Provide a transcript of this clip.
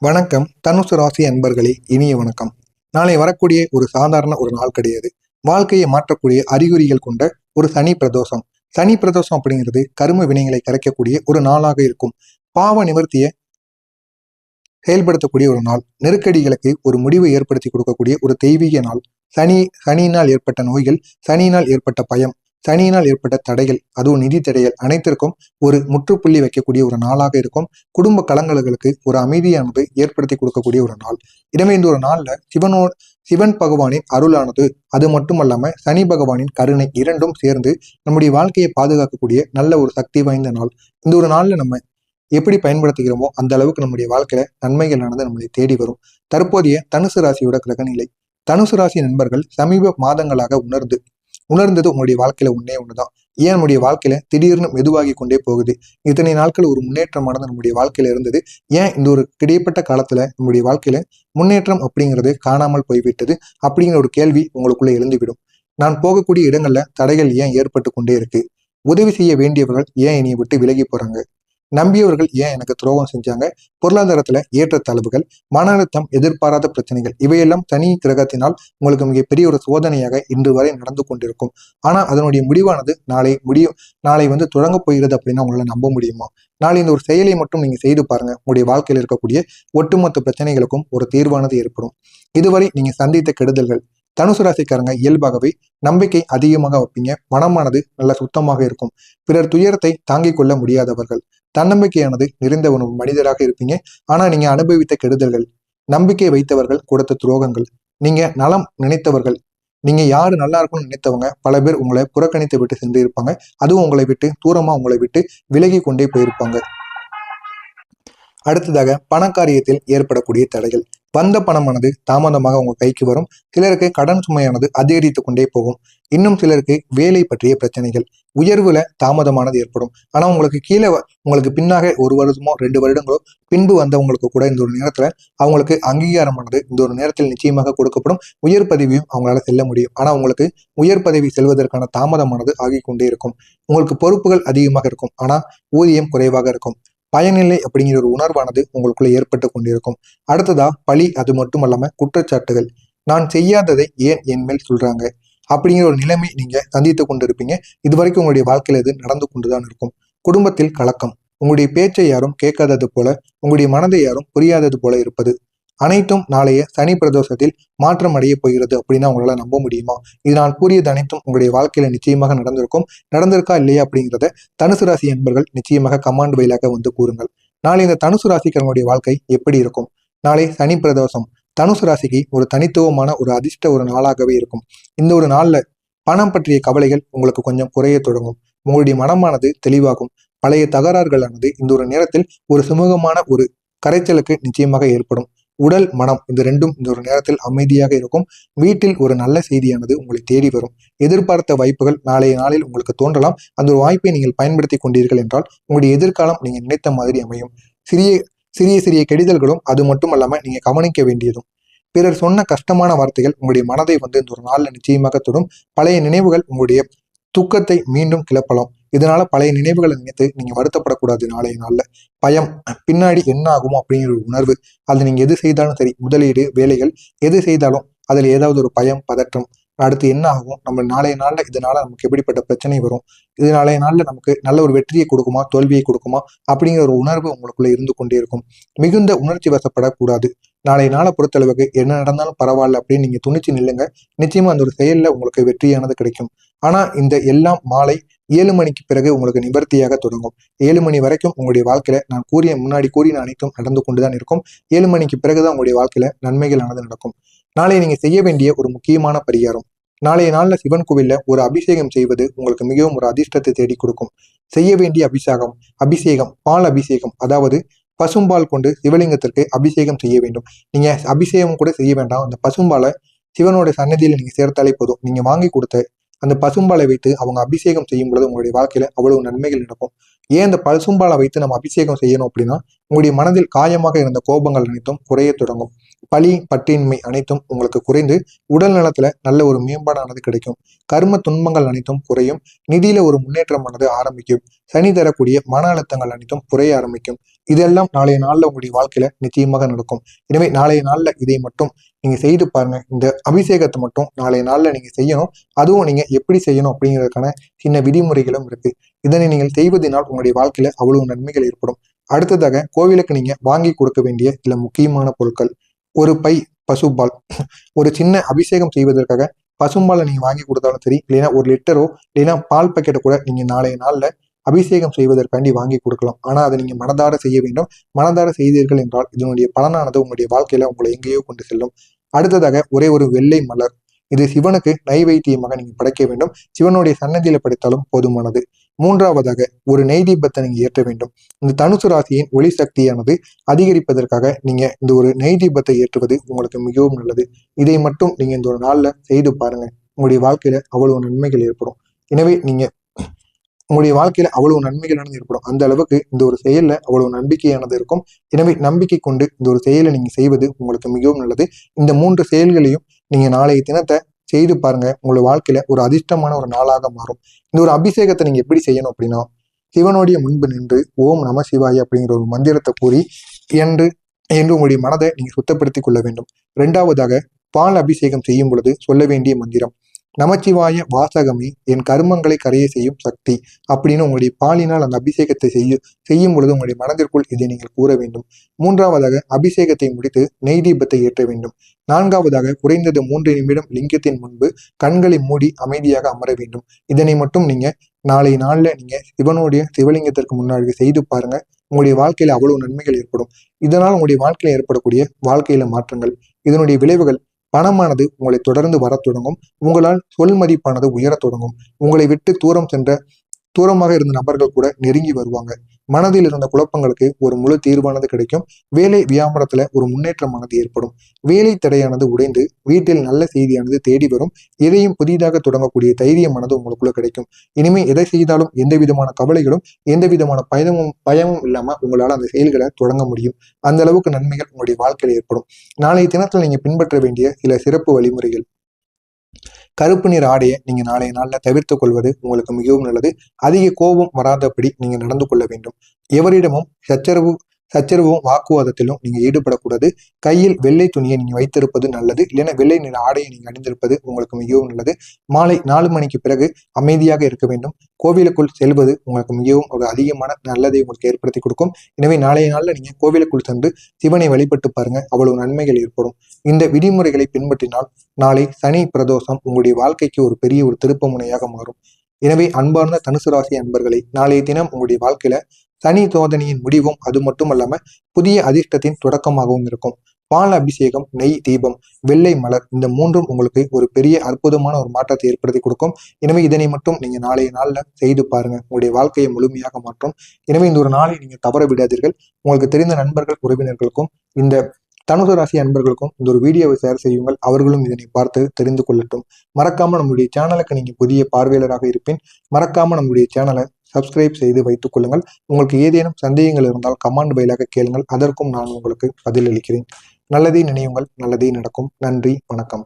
வணக்கம். தனுசு ராசி அன்பர்களே இனிய வணக்கம். நாளை வரக்கூடிய ஒரு சாதாரண ஒரு நாள் கிடையாது. வாழ்க்கையை மாற்றக்கூடிய அறிகுறிகள் கொண்ட ஒரு சனி பிரதோஷம். சனி பிரதோஷம் அப்படிங்கிறது கரும வினைகளை கரைக்கக்கூடிய ஒரு நாளாக இருக்கும். பாவ நிவர்த்தியை செயல்படுத்தக்கூடிய ஒரு நாள். நெருக்கடிகளுக்கு ஒரு முடிவை ஏற்படுத்தி கொடுக்கக்கூடிய ஒரு தெய்வீக நாள். சனி சனியினால் ஏற்பட்ட நோய்கள் சனியினால் ஏற்பட்ட பயம். சனியினால் ஏற்பட்ட தடைகள் அதுவும் நிதி தடைகள் அனைத்திற்கும் ஒரு முற்றுப்புள்ளி வைக்கக்கூடிய ஒரு நாளாக இருக்கும். குடும்ப கலங்கல்களுக்கு ஒரு அமைதியானது ஏற்படுத்தி கொடுக்கக்கூடிய ஒரு நாள். எனவே இந்த ஒரு நாள்ல சிவனோ சிவன் பகவானின் அருளானது அது மட்டுமல்லாம சனி பகவானின் கருணை இரண்டும் சேர்ந்து நம்முடைய வாழ்க்கையை பாதுகாக்கக்கூடிய நல்ல ஒரு சக்தி வாய்ந்த நாள். இந்த ஒரு நாளில் நம்ம எப்படி பயன்படுத்துகிறோமோ அந்த அளவுக்கு நம்முடைய வாழ்க்கையில நன்மைகளானது நம்மளை தேடி வரும். தற்போதைய தனுசு ராசியோட கிரகநிலை. தனுசு ராசி நண்பர்கள் சமீப மாதங்களாக உணர்ந்து உணர்ந்தது உங்களுடைய வாழ்க்கையில ஒன்னே ஒண்ணுதான். ஏன் நம்முடைய வாழ்க்கையில திடீர்னு மெதுவாகி கொண்டே போகுது? இத்தனை நாட்கள் ஒரு முன்னேற்றமானது நம்முடைய வாழ்க்கையில இருந்தது. ஏன் இந்த ஒரு கிடைப்பட்ட காலத்துல நம்முடைய வாழ்க்கையில முன்னேற்றம் அப்படிங்கிறது காணாமல் போய்விட்டது அப்படிங்கிற ஒரு கேள்வி உங்களுக்குள்ள எழுந்துவிடும். நான் போகக்கூடிய இடங்கள்ல தடைகள் ஏன் ஏற்பட்டு கொண்டே இருக்கு? உதவி செய்ய வேண்டியவர்கள் ஏன் என்னை விட்டு விலகி போறாங்க? நம்பியவர்கள் ஏன் எனக்கு துரோகம் செஞ்சாங்க? பொருளாதாரத்துல ஏற்றத்தாழ்வுகள் மன அழுத்தம் எதிர்பாராத பிரச்சனைகள் இவையெல்லாம் தனி கிரகத்தினால் உங்களுக்கு மிகப்பெரிய ஒரு சோதனையாக இன்று வரை நடந்து கொண்டிருக்கும். ஆனா அதனுடைய முடிவானது நாளை முடியும். நாளை வந்து தொடங்க போகிறது அப்படின்னா உங்களால நம்ப முடியுமா? நாளை இந்த ஒரு செயலை மட்டும் நீங்க செய்து பாருங்க. உங்களுடைய வாழ்க்கையில் இருக்கக்கூடிய ஒட்டுமொத்த பிரச்சனைகளுக்கும் ஒரு தீர்வானது ஏற்படும். இதுவரை நீங்க சந்தித்த கெடுதல்கள் தனுசு ராசிக்காரங்க இயல்பாகவே நம்பிக்கை அதிகமாக வைப்பீங்க. மனமானது நல்ல சுத்தமாக இருக்கும். பிறர் துயரத்தை தாங்கிக் கொள்ள முடியாதவர்கள். தன்னம்பிக்கையானது நிறைந்த ஒரு மனிதராக இருப்பீங்க. ஆனா நீங்க அனுபவித்த கெடுதல்கள் நம்பிக்கை வைத்தவர்கள் கொடுத்த துரோகங்கள் நீங்க நலம் நினைத்தவர்கள் நீங்க யாரு நல்லா இருக்கும்னு நினைத்தவங்க பல பேர் உங்களை புறக்கணித்து விட்டு சென்று இருப்பாங்க. அதுவும் உங்களை விட்டு தூரமா உங்களை விட்டு விலகி கொண்டே போயிருப்பாங்க. அடுத்ததாக பணக்காரியத்தில் ஏற்படக்கூடிய தடைகள். வந்த பணமானது தாமதமாக உங்க கைக்கு வரும். சிலருக்கு கடன் சுமையானது அதிகரித்து கொண்டே போகும். இன்னும் சிலருக்கு வேலை பற்றிய பிரச்சனைகள். உயர்வுல தாமதமானது ஏற்படும். ஆனா உங்களுக்கு கீழே உங்களுக்கு பின்னாக ஒரு வருடமோ ரெண்டு வருடங்களோ பின்பு வந்தவங்களுக்கு கூட இந்த ஒரு நேரத்துல அவங்களுக்கு அங்கீகாரமானது இந்த ஒரு நேரத்தில் நிச்சயமாக கொடுக்கப்படும் உயர் பதவியும் அவங்களால செல்ல முடியும். ஆனா உங்களுக்கு உயர் பதவி செல்வதற்கான தாமதமானது ஆகி கொண்டே இருக்கும். உங்களுக்கு பொறுப்புகள் அதிகமாக இருக்கும். ஆனா ஊதியம் குறைவாக இருக்கும். பயனில்லை அப்படிங்கிற ஒரு உணர்வானது உங்களுக்குள்ள ஏற்பட்டு கொண்டிருக்கும். அடுத்ததா பழி அது மட்டும் இல்லாம குற்றச்சாட்டுகள். நான் செய்யாததை ஏன் என் மேல் சொல்றாங்க? அப்படிங்கிற ஒரு நிலைமை நீங்க சந்தித்து கொண்டிருப்பீங்க. இது வரைக்கும் உங்களுடைய வாழ்க்கையில இது நடந்து கொண்டுதான் இருக்கும். குடும்பத்தில் கலக்கம். உங்களுடைய பேச்சை யாரும் கேட்காதது போல உங்களுடைய மனதை யாரும் புரியாதது போல இருப்பது. அனைத்தும் நாளைய சனி பிரதோஷத்தில் மாற்றம் அடைய போகிறது அப்படின்னா உங்களால நம்ப முடியுமா? இது நான் கூறியது அனைத்தும் உங்களுடைய வாழ்க்கையில நிச்சயமாக நடந்திருக்கும். நடந்திருக்கா இல்லையா அப்படிங்கிறத தனுசு ராசி என்பர்கள் நிச்சயமாக கமாண்ட் வயலாக வந்து கூறுங்கள். நாளை இந்த தனுசு ராசிக்காரங்களுடைய வாழ்க்கை எப்படி இருக்கும்? நாளை சனி பிரதோஷம். தனுசு ராசிக்கு ஒரு தனித்துவமான ஒரு அதிர்ஷ்ட ஒரு நாளாகவே இருக்கும். இந்த ஒரு நாளில் பணம் பற்றிய கவலைகள் உங்களுக்கு கொஞ்சம் குறைய தொடங்கும். உங்களுடைய மனமானது தெளிவாகும். பழைய தகராறுகளானது இந்த ஒரு நேரத்தில் ஒரு சுமூகமான ஒரு கரைச்சலுக்கு நிச்சயமாக ஏற்படும். உடல் மனம் இந்த ரெண்டும் இந்த ஒரு நேரத்தில் அமைதியாக இருக்கும். வீட்டில் ஒரு நல்ல செய்தியானது உங்களை தேடி வரும். எதிர்பார்த்த வாய்ப்புகள் நாளைய நாளில் உங்களுக்கு தோன்றலாம். அந்த ஒரு வாய்ப்பை நீங்கள் பயன்படுத்தி கொண்டீர்கள் என்றால் உங்களுடைய எதிர்காலம் நீங்கள் நினைத்த மாதிரி அமையும். சிறிய சிறிய சிறிய கெடுதல்களும் அது மட்டும் இல்லாம நீங்க கவனிக்க வேண்டியதும். பிறர் சொன்ன கஷ்டமான வார்த்தைகள் உங்களுடைய மனதை வந்து இந்த ஒரு நாளில் நிச்சயமாக தொடும். பழைய நினைவுகள் உங்களுடைய துக்கத்தை மீண்டும் கிளப்பலாம். இதனால பழைய நினைவுகளை நினைத்து நீங்க வருத்தப்படக்கூடாது நாளைய நாள்ல. பயம் பின்னாடி என்ன ஆகுமோ அப்படிங்கிற ஒரு உணர்வு அது நீங்க எது செய்தாலும் சரி முதலீடு வேலைகள் எது செய்தாலும் அதுல ஏதாவது ஒரு பயம் பதற்றம் அடுத்து என்ன ஆகும்? நம்ம நாளைய நாளில் இதனால நமக்கு எப்படிப்பட்ட பிரச்சனை வரும்? இது நாளைய நாளில் நமக்கு நல்ல ஒரு வெற்றியை கொடுக்குமா? தோல்வியை கொடுக்குமா? அப்படிங்கிற ஒரு உணர்வு உங்களுக்குள்ள இருந்து கொண்டே இருக்கும். மிகுந்த உணர்ச்சி வசப்படக்கூடாது. நாளைய நாளை பொறுத்தளவுக்கு என்ன நடந்தாலும் பரவாயில்ல அப்படின்னு நீங்க துணிச்சு நில்லுங்க. நிச்சயமா அந்த ஒரு செயல்ல உங்களுக்கு வெற்றியானது கிடைக்கும். ஆனா இந்த எல்லாம் மாலை ஏழு மணிக்கு பிறகு உங்களுக்கு நிவர்த்தியாக தொடங்கும். ஏழு மணி வரைக்கும் உங்களுடைய வாழ்க்கையில நான் கூறிய முன்னாடி கூறின அனைத்தும் நடந்து கொண்டுதான் இருக்கும். ஏழு மணிக்கு பிறகுதான் உங்களுடைய வாழ்க்கையில நன்மைகளானது நடக்கும். நாளை நீங்க செய்ய வேண்டிய ஒரு முக்கியமான பரிகாரம். நாளைய நாள்ல சிவன் கோவில்ல ஒரு அபிஷேகம் செய்வது உங்களுக்கு மிகவும் ஒரு அதிர்ஷ்டத்தை தேடி கொடுக்கும். செய்ய வேண்டிய அபிஷேகம் அபிஷேகம் பால் அபிஷேகம் அதாவது பசும்பால் கொண்டு சிவலிங்கத்திற்கு அபிஷேகம் செய்ய வேண்டும். நீங்க அபிஷேகம் கூட செய்ய வேண்டாம். அந்த பசும்பாலை சிவனோட சன்னதியில் நீங்க சேர்த்தாலே போதும். நீங்க வாங்கி கொடுத்த அந்த பசும்பாலை வைத்து அவங்க அபிஷேகம் செய்யும் பொழுது உங்களுடைய வாழ்க்கையில அவ்வளவு நன்மைகள் நடக்கும். ஏன் அந்த பசும்பாலை வைத்து நம்ம அபிஷேகம் செய்யணும் அப்படின்னா உங்களுடைய மனதில் காயமாக இருந்த கோபங்கள் அனைத்தும் குறைய தொடங்கும். பழி பற்றின்மை அனைத்தும் உங்களுக்கு குறைந்து உடல் நலத்துல நல்ல ஒரு மேம்பாடானது கிடைக்கும். கர்ம துன்பங்கள் அனைத்தும் குறையும். நிதியில ஒரு முன்னேற்றமானது ஆரம்பிக்கும். சனி தரக்கூடிய மன அழுத்தங்கள் அனைத்தும் குறைய ஆரம்பிக்கும். இதெல்லாம் நாளைய நாள்ல உங்களுடைய வாழ்க்கையில நிச்சயமாக நடக்கும். எனவே நாளைய நாள்ல இதை மட்டும் நீங்க செய்து பாருங்க. இந்த அபிஷேகத்தை மட்டும் நாளைய நாள்ல நீங்க செய்யணும். அதுவும் நீங்க எப்படி செய்யணும் அப்படிங்கிறதுக்கான சின்ன விதிமுறைகளும் இருக்கு. இதனை நீங்கள் செய்வதனால் உங்களுடைய வாழ்க்கையில அவ்வளவு நன்மைகள் ஏற்படும். அடுத்ததாக கோவிலுக்கு நீங்க வாங்கி கொடுக்க வேண்டிய சில முக்கியமான பொருட்கள். ஒரு பை பசும்பால். ஒரு சின்ன அபிஷேகம் செய்வதற்காக பசும்பாலை நீங்கள் வாங்கி கொடுத்தாலும் சரி இல்லைன்னா ஒரு லிட்டரோ இல்லைன்னா பால் பக்கெட்டை கூட நீங்கள் நாளைய நாளில் அபிஷேகம் செய்வதற்காண்டி வாங்கி கொடுக்கலாம். ஆனால் அதை நீங்கள் மனதார செய்ய வேண்டும். மனதார செய்தீர்கள் என்றால் இதனுடைய பலனானது உங்களுடைய வாழ்க்கையில் உங்களை எங்கேயோ கொண்டு செல்லும். அடுத்ததாக ஒரே ஒரு வெள்ளை மலர். இது சிவனுக்கு நைவேத்தியமாக நீங்கள் படைக்க வேண்டும். சிவனுடைய சன்னதியில் படைத்தாலும் போதுமானது. மூன்றாவதாக ஒரு நெய் தீபத்தை நீங்க ஏற்ற வேண்டும். இந்த தனுசு ராசியின் ஒளி சக்தியானது அதிகரிப்பதற்காக நீங்க இந்த ஒரு நெய் தீபத்தை ஏற்றுவது உங்களுக்கு மிகவும் நல்லது. இதை மட்டும் நீங்க இந்த ஒரு நாள்ல செய்து பாருங்க. உங்களுடைய வாழ்க்கையில அவ்வளவு நன்மைகள் ஏற்படும். எனவே நீங்க உங்களுடைய வாழ்க்கையில அவ்வளவு நன்மைகளானது ஏற்படும். அந்த அளவுக்கு இந்த ஒரு செயல்ல அவ்வளவு நம்பிக்கையானது இருக்கும். எனவே நம்பிக்கை கொண்டு இந்த ஒரு செயலை நீங்க செய்வது உங்களுக்கு மிகவும் நல்லது. இந்த மூன்று செயல்களையும் நீங்க நாளைய தினத்தை செய்து பாருங்க. உங்களுடைய வாழ்க்கையில ஒரு அதிர்ஷ்டமான ஒரு நாளாக மாறும். இந்த ஒரு அபிஷேகத்தை நீங்க எப்படி செய்யணும் அப்படின்னா சிவனுடைய முன்பு நின்று ஓம் நம சிவாய அப்படிங்கிற ஒரு மந்திரத்தை கூறி என்று என்று உங்களுடைய மனதை நீங்க சுத்தப்படுத்திக் கொள்ள வேண்டும். இரண்டாவதாக பால் அபிஷேகம் செய்யும் பொழுது சொல்ல வேண்டிய மந்திரம் நமச்சிவாய வாசகமே என் கர்மங்களை கரைய செய்யும் சக்தி அப்படின்னு உங்களுடைய பாலினால் அந்த அபிஷேகத்தை செய்ய செய்யும் பொழுது உங்களுடைய மனதிற்குள் இதை நீங்கள் கூற வேண்டும். மூன்றாவதாக அபிஷேகத்தை முடித்து நெய் தீபத்தை ஏற்ற வேண்டும். நான்காவதாக குறைந்தது மூன்று நிமிடம் லிங்கத்தின் முன்பு கண்களை மூடி அமைதியாக அமர வேண்டும். இதனை மட்டும் நீங்க நாளை நாளில் நீங்க சிவனுடைய சிவலிங்கத்திற்கு முன்னாடி செய்து பாருங்க. உங்களுடைய வாழ்க்கையில அவ்வளவு நன்மைகள் ஏற்படும். இதனால் உங்களுடைய வாழ்க்கையில ஏற்படக்கூடிய வாழ்க்கையில மாற்றங்கள் இதனுடைய விளைவுகள் பணமானது உங்களை தொடர்ந்து வரத் தொடங்கும். உங்களால் சொல் மதிப்பானது உயரத் தொடங்கும். உங்களை விட்டு தூரம் சென்ற தூரமாக இருந்த நபர்கள் கூட நெருங்கி வருவாங்க. மனதில் இருந்த குழப்பங்களுக்கு ஒரு முழு தீர்வானது கிடைக்கும். வேலை வியாபாரத்துல ஒரு முன்னேற்றமானது ஏற்படும். வேலை தடையானது உடைந்து வீட்டில் நல்ல செய்தியானது தேடி வரும். எதையும் புதிதாக தொடங்கக்கூடிய தைரியமானது உங்களுக்குள்ள கிடைக்கும். இனிமே எதை செய்தாலும் எந்த விதமான கவலைகளும் எந்த விதமான பயமும் பயமும் இல்லாம உங்களால் அந்த செயல்களை தொடங்க முடியும். அந்த அளவுக்கு நன்மைகள் உங்களுடைய வாழ்க்கையில் ஏற்படும். நாளைய தினத்தில் நீங்க பின்பற்ற வேண்டிய சில சிறப்பு வழிமுறைகள். கருப்பு நிற ஆடையை நீங்க நாளைய நாளில் தவிர்த்து கொள்வது உங்களுக்கு மிகவும் நல்லது. அதிக கோபம் வராதபடி நீங்க நடந்து கொள்ள வேண்டும். எவரிடமும் சச்சரவு சச்சரவும் வாக்குவாதத்திலும் நீங்க ஈடுபடக்கூடாது. கையில் வெள்ளை துணியை நீங்க வைத்திருப்பது நல்லது. இல்லைன்னா வெள்ளை நிற ஆடையை நீங்க அணிந்திருப்பது உங்களுக்கு மிகவும் நல்லது. மாலை நாலு மணிக்கு பிறகு அமைதியாக இருக்க வேண்டும். கோவிலுக்குள் செல்வது உங்களுக்கு மிகவும் ஒரு அதிகமான நல்லதை உங்களுக்கு ஏற்படுத்தி கொடுக்கும். எனவே நாளைய நாளில் நீங்க கோவிலுக்குள் சென்று சிவனை வழிபட்டு பாருங்க. அவ்வளவு நன்மைகள் ஏற்படும். இந்த விதிமுறைகளை பின்பற்றினால் நாளை சனி பிரதோஷம் உங்களுடைய வாழ்க்கைக்கு ஒரு பெரிய ஒரு திருப்ப முனையாக மாறும். எனவே அன்பார்ந்த தனுசு ராசி அன்பர்களை நாளைய தினம் உங்களுடைய வாழ்க்கையில சனி சோதனையின் முடிவும் அது மட்டும் அல்லாம புதிய அதிர்ஷ்டத்தின் தொடக்கமாகவும் இருக்கும். பால் அபிஷேகம் நெய் தீபம் வெள்ளை மலர் இந்த மூன்றும் உங்களுக்கு ஒரு பெரிய அற்புதமான ஒரு மாற்றத்தை ஏற்படுத்தி கொடுக்கும். எனவே இதனை மட்டும் நீங்க நாளைய நாள்ல செய்து பாருங்க. உங்களுடைய வாழ்க்கையை முழுமையாக மாற்றும். எனவே இந்த ஒரு நாளை நீங்க தவற விடாதீர்கள். உங்களுக்கு தெரிந்த நண்பர்கள் உறவினர்களுக்கும் இந்த தனுசு ராசி அன்பர்களுக்கும் இந்த ஒரு வீடியோவை ஷேர் செய்யுங்கள். அவர்களும் இதனை பார்த்து தெரிந்து கொள்ளட்டும். மறக்காம நம்முடைய சேனலுக்கு நீங்க புதிய பார்வையாளராக இருப்பேன் மறக்காம நம்முடைய சேனலை சப்ஸ்கிரைப் செய்து வைத்துக் கொள்ளுங்கள். உங்களுக்கு ஏதேனும் சந்தேகங்கள் இருந்தால் கமாண்ட் பயிலாக கேளுங்கள். அதற்கும் நான் உங்களுக்கு பதிலளிக்கிறேன். நல்லதே நினையுங்கள். நல்லதே நடக்கும். நன்றி. வணக்கம்.